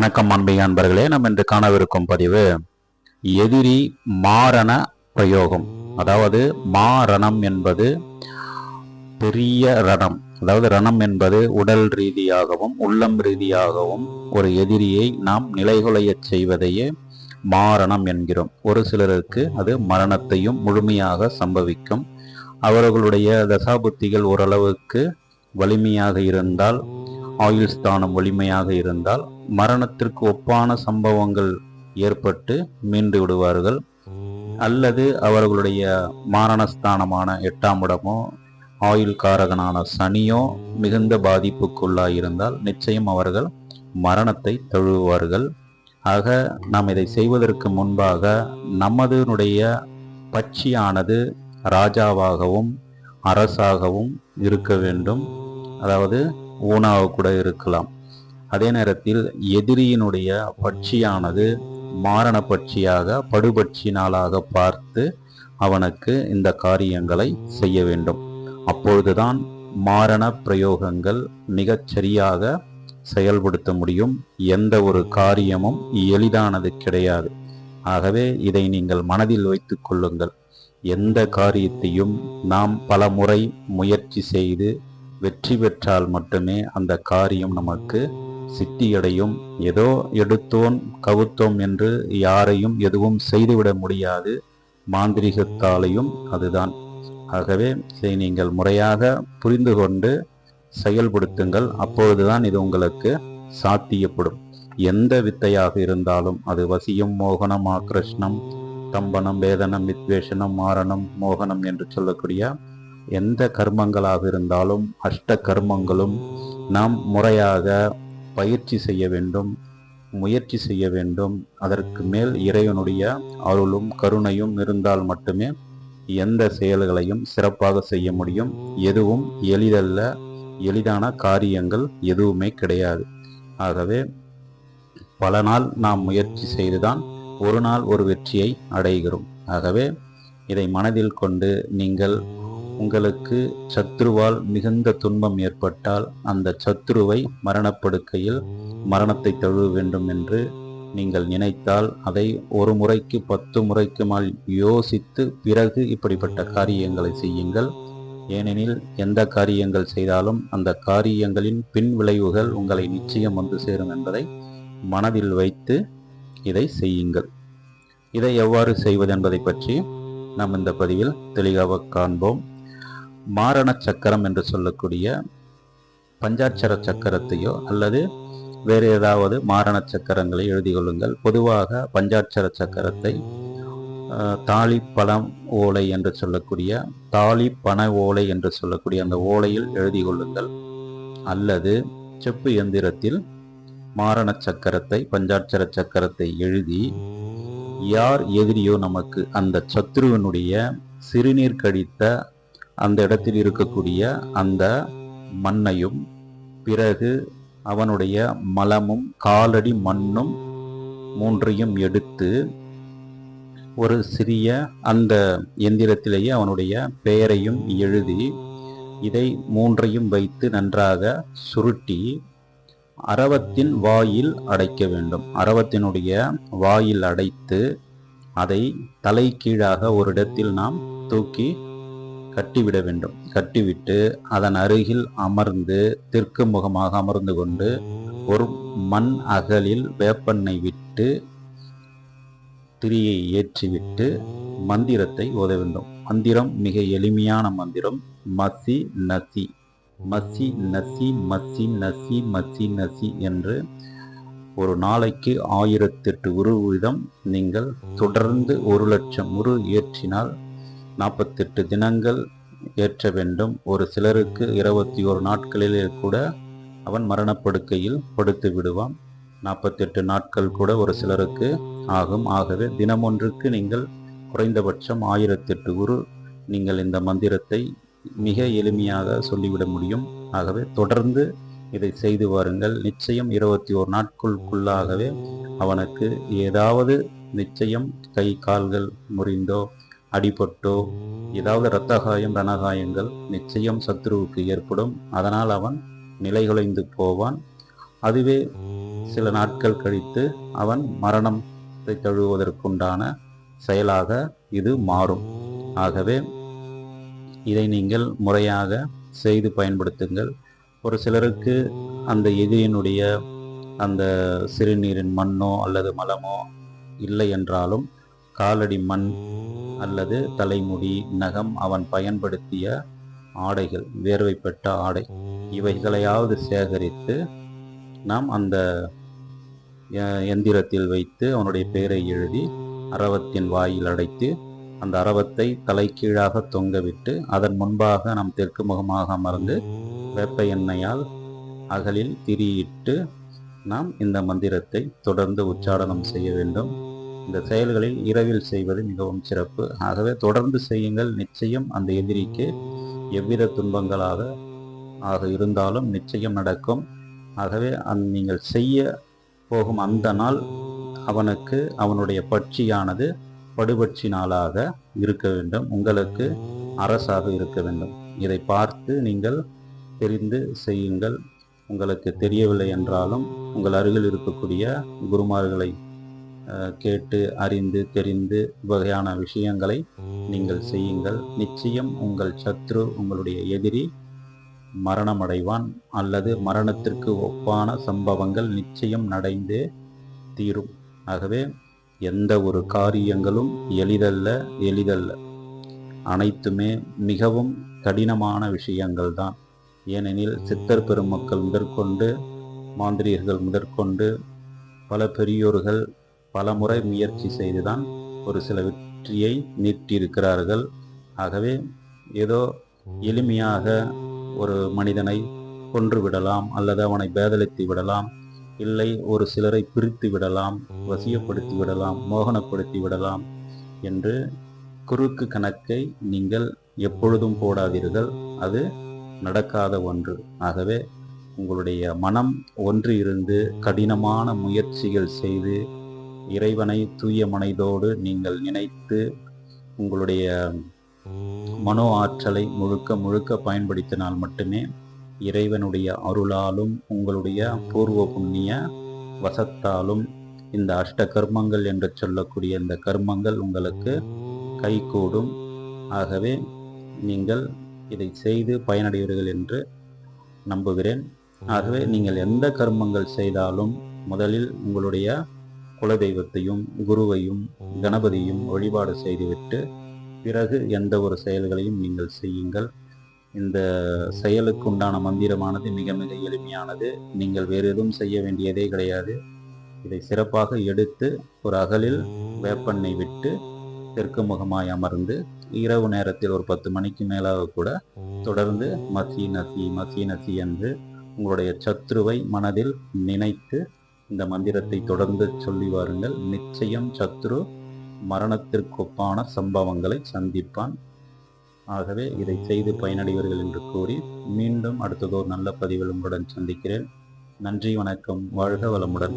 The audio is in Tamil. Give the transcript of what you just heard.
வணக்கம் அன்பை அன்பர்களே நம்ம இன்று காணவிருக்கும் பதிவு எதிரி மாரண பிரயோகம். அதாவது மாரணம் என்பது பெரிய ரணம். அதாவது ரணம் என்பது உடல் ரீதியாகவும் உள்ளம் ரீதியாகவும் ஒரு எதிரியை நாம் நிலைகுலையச் செய்வதையே மாரணம் என்கிறோம். ஒரு சிலருக்கு அது மரணத்தையும் முழுமையாக சம்பவிக்கும். அவர்களுடைய தசாபுத்திகள் ஓரளவுக்கு வலிமையாக இருந்தால் ஆயுள் ஸ்தானம் வலிமையாக இருந்தால் மரணத்திற்கு ஒப்பான சம்பவங்கள் ஏற்பட்டு மீண்டு விடுவார்கள். அல்லது அவர்களுடைய மாரணஸ்தானமான எட்டாம் இடமோ ஆயுள் காரகனான சனியோ மிகுந்த பாதிப்புக்குள்ளாயிருந்தால் நிச்சயம் அவர்கள் மரணத்தை தழுவுவார்கள். ஆக நாம் இதை செய்வதற்கு முன்பாக நமதுனுடைய பட்சியானது ராஜாவாகவும் அரசாகவும் இருக்க வேண்டும். அதாவது ஊனாக கூட இருக்கலாம். அதே நேரத்தில் எதிரியினுடைய பட்சியானது மாரண பட்சியாக படுபட்சி நாளாக பார்த்து அவனுக்கு இந்த காரியங்களை செய்ய வேண்டும். அப்பொழுதுதான் மாரண பிரயோகங்கள் மிகச் சரியாக செயல்படுத்த முடியும். எந்த ஒரு காரியமும் எளிதானது கிடையாது. ஆகவே இதை நீங்கள் மனதில் வைத்துக் கொள்ளுங்கள். எந்த காரியத்தையும் நாம் பல முறை முயற்சி செய்து வெற்றி பெற்றால் மட்டுமே அந்த காரியம் நமக்கு சித்தியடையும் ஏதோ எடுத்தோம் கவுத்தோம் என்று யாரையும் எதுவும் செய்துவிட முடியாது. மாந்திரிகத்தாலையும் அதுதான். ஆகவே இதை நீங்கள் முறையாக புரிந்து கொண்டு செயல்படுத்துங்கள். அப்பொழுதுதான் இது உங்களுக்கு சாத்தியப்படும். எந்த வித்தையாக இருந்தாலும் அது வசியம் மோகனம் ஆக்ரஷ்ணம் தம்பனம் வேதனம் வித்வேஷனம் மாரணம் மோகனம் என்று சொல்லக்கூடிய எந்த கர்மங்களாக இருந்தாலும் அஷ்ட கர்மங்களும் நாம் முறையாக பயிற்சி செய்ய வேண்டும் முயற்சி செய்ய வேண்டும். அதற்கு மேல் இறைவனுடைய அருளும் கருணையும் இருந்தால் மட்டுமே எந்த செயல்களையும் சிறப்பாக செய்ய முடியும். எதுவும் எளிதல்ல எளிதான காரியங்கள் எதுவுமே கிடையாது. ஆகவே பல நாள் நாம் முயற்சி செய்துதான் ஒரு நாள் ஒரு வெற்றியை அடைகிறோம். ஆகவே இதை மனதில் கொண்டு நீங்கள் உங்களுக்கு சத்ருவால் மிகுந்த துன்பம் ஏற்பட்டால் அந்த சத்ருவை மரணப்படுக்கையில் மரணத்தை தழுவ வேண்டும் என்று நீங்கள் நினைத்தால் அதை ஒரு முறைக்கு பத்து முறைக்கு மேல் யோசித்து பிறகு இப்படிப்பட்ட காரியங்களை செய்யுங்கள். ஏனெனில் எந்த காரியங்கள் செய்தாலும் அந்த காரியங்களின் பின் விளைவுகள் உங்களை நிச்சயம் வந்து சேரும் என்பதை மனதில் வைத்து இதை செய்யுங்கள். இதை எவ்வாறு செய்வது என்பதை பற்றி நாம் இந்த பதிவில் தெளிவாக காண்போம். மாரண சக்கரம் என்று சொல்லக்கூடிய பஞ்சாட்சர சக்கரத்தையோ அல்லது வேறு ஏதாவது மாரண சக்கரங்களை எழுதி கொள்ளுங்கள். பொதுவாக பஞ்சாட்சர சக்கரத்தை தாலி பணம் ஓலை என்று சொல்லக்கூடிய தாலி பண ஓலை என்று சொல்லக்கூடிய அந்த ஓலையில் எழுதி கொள்ளுங்கள். அல்லது செப்பு எந்திரத்தில் மாரண சக்கரத்தை பஞ்சாட்சர சக்கரத்தை எழுதி யார் எதிரியோ நமக்கு அந்த சத்ருவனுடைய சிறுநீர் கடித்த அந்த இடத்தில் இருக்கக்கூடிய அந்த மண்ணையும் பிறகு அவனுடைய மலமும் காலடி மண்ணும் மூன்றையும் எடுத்து ஒரு சிறிய அந்த எந்திரத்திலேயே அவனுடைய பெயரையும் எழுதி இதை மூன்றையும் வைத்து நன்றாக சுருட்டி அரவத்தின் வாயில் அடைக்க வேண்டும். அரவத்தினுடைய வாயில் அடைத்து அதை தலை கீழாக ஒரு இடத்தில் நாம் தூக்கி கட்டிவிட வேண்டும். கட்டிவிட்டு அதன் அருகில் அமர்ந்து தெற்கு முகமாக அமர்ந்து கொண்டு ஒரு மண் அகலில் வேப்பெண்ணை விட்டு திரியை ஏற்றிவிட்டு மந்திரத்தை ஓத வேண்டும். மந்திரம் மிக எளிமையான மந்திரம். மசி நசி. மசி நசி மசி நசி மசி நசி என்று ஒரு நாளைக்கு ஆயிரத்தெட்டு உரு வீதம் நீங்கள் தொடர்ந்து ஒரு லட்சம் உரு ஏற்றினால் நாற்பத்தெட்டு தினங்கள் ஏற்ற வேண்டும். ஒரு சிலருக்கு இருபத்தி ஒரு நாட்களிலே கூட அவன் மரணப்படுக்கையில் படுத்து விடுவான். நாற்பத்தெட்டு நாட்கள் கூட ஒரு சிலருக்கு ஆகும். ஆகவே தினமொன்றுக்கு நீங்கள் குறைந்தபட்சம் ஆயிரத்தெட்டு குரு நீங்கள் இந்த மந்திரத்தை மிக எளிமையாக சொல்லிவிட முடியும். ஆகவே தொடர்ந்து இதை செய்து வாருங்கள். நிச்சயம் இருபத்தி ஓர் நாட்களுக்குள்ளாகவே அவனுக்கு ஏதாவது நிச்சயம் கை கால்கள் முறிந்தோ அடிபட்டோ ஏதாவது இரத்த காயம் ரணகாயங்கள் நிச்சயம் சத்ருவுக்கு ஏற்படும். அதனால் அவன் நிலைகுலைந்து போவான். அதுவே சில நாட்கள் கழித்து அவன் மரணத்தை தழுவுவதற்குண்டான செயலாக இது மாறும். ஆகவே இதை நீங்கள் முறையாக செய்து பயன்படுத்துங்கள். ஒரு சிலருக்கு அந்த எதிரியினுடைய அந்த சிறுநீரின் மண்ணோ அல்லது மலமோ இல்லை என்றாலும் காலடி மண் அல்லது தலைமுடி நகம் அவன் பயன்படுத்திய ஆடைகள் வேர்வைப்பட்ட ஆடை. இவைகளையாவது சேகரித்து நாம் அந்த எந்திரத்தில் வைத்து அவனுடைய பெயரை எழுதி அரவத்தின் வாயில் அடைத்து அந்த அரவத்தை தலைக்கீழாக தொங்கவிட்டு அதன் முன்பாக நாம் தெற்கு முகமாக அமர்ந்து வேப்ப எண்ணெயால் அகலில் திரியிட்டு நாம் இந்த மந்திரத்தை தொடர்ந்து உச்சாரணம் செய்ய வேண்டும். இந்த செயல்களில் இரவில் செய்வது மிகவும் சிறப்பு. ஆகவே தொடர்ந்து செய்யுங்கள். நிச்சயம் அந்த எதிரிக்கு எவ்வித துன்பங்களாக ஆக இருந்தாலும் நிச்சயம் நடக்கும். ஆகவே அந் நீங்கள் செய்ய போகும் அந்த நாள் அவனுக்கு அவனுடைய பட்சியானது படுபட்சி நாளாக இருக்க வேண்டும். உங்களுக்கு அரசாக இருக்க வேண்டும். இதை பார்த்து நீங்கள் தெரிந்து செய்யுங்கள். உங்களுக்கு தெரியவில்லை என்றாலும் உங்கள் அருகில் இருக்கக்கூடிய குருமார்களை கேட்டு அறிந்து தெரிந்து வகையான விஷயங்களை நீங்கள் செய்யுங்கள். நிச்சயம் உங்கள் சத்ரு உங்களுடைய எதிரி மரணமடைவான் அல்லது மரணத்திற்கு ஒப்பான சம்பவங்கள் நிச்சயம் நடந்தே தீரும். ஆகவே எந்த ஒரு காரியங்களும் எளிதல்ல எளிதல்ல. அனைத்துமே மிகவும் கடினமான விஷயங்கள் தான். ஏனெனில் சித்தர் பெருமக்கள் முதற்கொண்டு மாந்திரியர்கள் முதற்கொண்டு பல பெரியோர்கள் பல முறை முயற்சி செய்துதான் ஒரு சில வெற்றியை நீட்டியிருக்கிறார்கள். ஆகவே ஏதோ எளிமையாக ஒரு மனிதனை கொன்று விடலாம் அல்லது அவனை பேதலித்து விடலாம் இல்லை ஒரு சிலரை பிரித்து விடலாம் வசியப்படுத்தி விடலாம் மோகனப்படுத்தி விடலாம் என்று குறுக்கு கணக்கை நீங்கள் எப்பொழுதும் போடாதீர்கள். அது நடக்காத ஒன்று. ஆகவே உங்களுடைய மனம் ஒன்று இருந்து கடினமான முயற்சிகள் செய்து இறைவனை தூய மனைதோடு நீங்கள் நினைத்து உங்களுடைய மனோ ஆற்றலை முழுக்க முழுக்க பயன்படுத்தினால் மட்டுமே இறைவனுடைய அருளாலும் உங்களுடைய பூர்வ புண்ணிய வசத்தாலும் இந்த அஷ்ட கர்மங்கள் என்று சொல்லக்கூடிய இந்த கர்மங்கள் உங்களுக்கு கைகூடும். ஆகவே நீங்கள் இதை செய்து பயனடைவீர்கள் என்று நம்புகிறேன். ஆகவே நீங்கள் எந்த கர்மங்கள் செய்தாலும் முதலில் உங்களுடைய குலதெய்வத்தையும் குருவையும் கணபதியும் வழிபாடு செய்துவிட்டு பிறகு எந்த ஒரு செயல்களையும் நீங்கள் செய்யுங்கள். இந்த செயலுக்கு உண்டான மந்திரமானது மிக மிக எளிமையானது. நீங்கள் வேறு எதுவும் செய்ய வேண்டியதே கிடையாது. இதை சிறப்பாக எடுத்து ஒரு அகலில் வேப்பெண்ணெய் விட்டு தெற்கு முகமாய் அமர்ந்து இரவு நேரத்தில் ஒரு பத்து மணிக்கு மேலாக கூட தொடர்ந்து மசி நசி மசி நசி என்று உங்களுடைய சத்ருவை மனதில் நினைத்து இந்த மந்திரத்தை தொடர்ந்து சொல்லி வாருங்கள். நிச்சயம் சத்ரு மரணத்திற்கொப்பான சம்பவங்களை சந்திப்பான். ஆகவே இதை செய்து பயனடைவர்கள் என்று கூறி மீண்டும் அடுத்ததோர் நல்ல பதிவில் உங்களுடன் சந்திக்கிறேன். நன்றி வணக்கம். வாழ்க வளமுடன்.